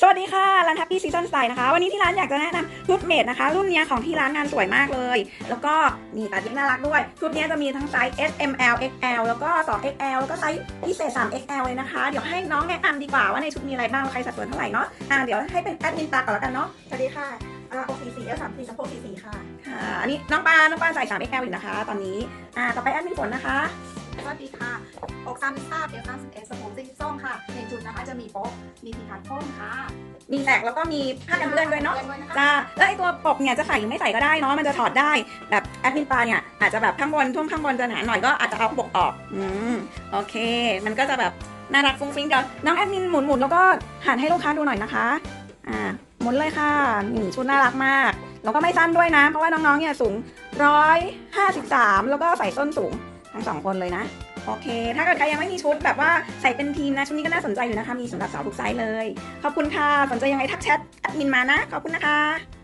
สวัสดีค่ะร้าน Happy Season Style นะคะ วันนี้ที่ร้านอยากจะแนะนำชุดเมดนะคะ รุ่นเนี้ยของที่ร้านงานสวยมากเลย แล้วก็นี่ตัดเย็บน่ารักด้วย ชุดเนี้ยจะมีทั้งไซส์ S M L X L แล้วก็2 XL แล้วก็ไซส์พิเศษ3 XL เลยนะคะ เดี๋ยวให้น้องแนะนำดีกว่าว่าในชุดมีอะไรบ้างใครสัดส่วนเท่าไหร่เนาะอ่าเดี๋ยวให้เป็นแอดมินตาก่อนแล้วกันเนาะสวัสดีค่ะอ่า64 F 3 4สะโพก44ค่ะค่ะอันนี้น้องปาน้องปาใส่3 XL อยู่นะคะ ตอนนี้อ่าต่อไปแอดมินฝนนะคะส วัสดีค่ะอกซันทราบ F 31สะโพกสีส้มค่ะในจุดนะคะจะมีโป๊ะมีสีขาดโค้งค่ะ มีแตกแล้วก็มีผ้ากันเปื้อนด้วยเนาะกันด้วยนะคะจ้าแล้วไอตัวปกเนี่ยจะใส่หรือไม่ใส่ก็ได้เนาะมันจะถอดได้แบบแอดมินปลาเนี่ยอาจจะแบบข้างบนช่วงข้างบนจะหนาหน่อยก็อาจจะเอาปกออกอืมโอเค มันก็จะแบบน่ารักฟุ้งฟิ้งเดี๋ยวน้องแอดมินหมุนหมุนๆแล้วก็หันให้ลูกค้าดูหน่อยนะคะอ่าหมุนเลยค่ะนี่ชุดน่ารักมากแล้วก็ไม่สั้นด้วยนะ เพราะว่าน้องๆเนี่ยสูงร้อยห้าสิบสามแล้วก็ใส่ส้นสูง ทั้งสองคนเลยนะ โอเค ถ้าเกิดใครยังไม่มีชุดแบบว่าใส่เป็นทีมนะ ชุดนี้ก็น่าสนใจอยู่นะคะ มีสำหรับสาวทุกไซส์เลย ขอบคุณค่ะ สนใจยังไงทักแชทแอดมินมานะ ขอบคุณนะคะ